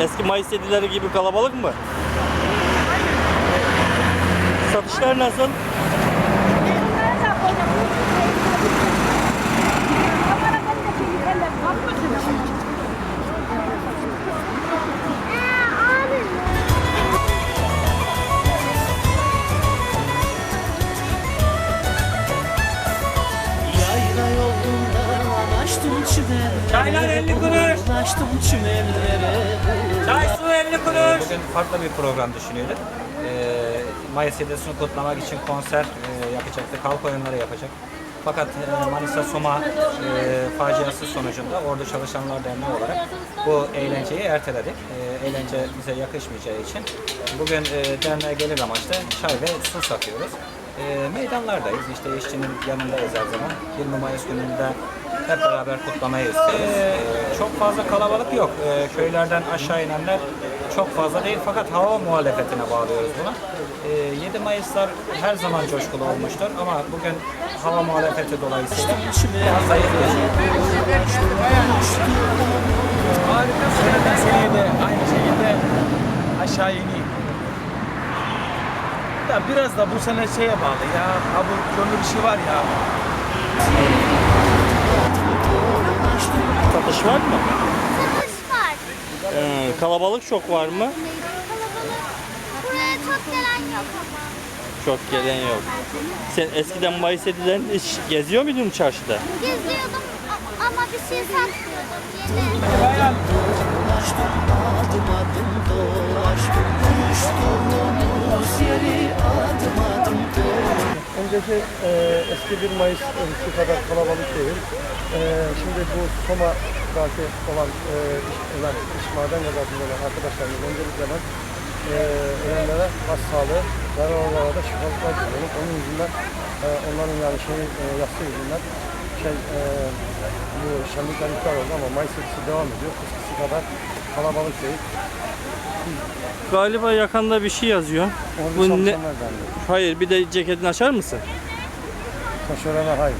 Eski Mayıs yedileri gibi kalabalık mı? Satışlar nasıl? Çimenlere Çaylar 50 kuruş. Açtım çimenlere Çay su 50 kuruş. Bugün farklı bir program düşünüyorduk. Ee, Mayıs 7'sini kutlamak için konser e, yapacaktık, halk oyunları yapacak. Fakat e, Manisa Soma e, faciası sonucunda Ordu Çalışanlar Derneği olarak bu eğlenceyi erteledik. E, eğlence bize yakışmayacağı için bugün e, derneğe gelir amaçlı çay ve su satıyoruz. E, meydanlardayız, işte işçinin yanındayız her zaman. 20 Mayıs gününde hep beraber kutlamayı istiyoruz. E, çok fazla kalabalık yok. E, köylerden aşağı inenler çok fazla değil fakat hava muhalefetine bağlıyoruz buna. E, 7 Mayıslar her zaman coşkulu olmuştur ama bugün hava muhalefeti dolayısıyla biraz zayıf geçiyor. Seneden seneye de aynı şekilde aşağı ineyim. Ya biraz da bu sene şeye bağlı ya. Ha bu gönlü bir şey var ya. Satış var mı? Satış var. Ee, kalabalık çok var mı? Kalabalık. Buraya çok gelen yok ama. Çok gelen yok. Sen eskiden Mayıs yedilerini hiç geziyor muydun çarşıda? Geziyordum ama bir şey satmıyordum yeni. Önceki e, eski bir Mayıs öncesi kadar kalabalık değil. E, şimdi bu Soma'daki olan e, iş, olan iş maden kazasında olan arkadaşlarımız öncelikle ben e, ölenlere baş sağlığı, yaralılara da şifalar diliyorum. Onun yüzünden e, onların yani şeyi e, yastığı yüzünden şey e, bu şenlikler oldu ama Mayıs etkisi devam ediyor. Eskisi kadar kalabalık değil. Galiba yakanda bir şey yazıyor. Orada Bu ne? Hayır bir de ceketini açar mısın? Taşeronlar hayır.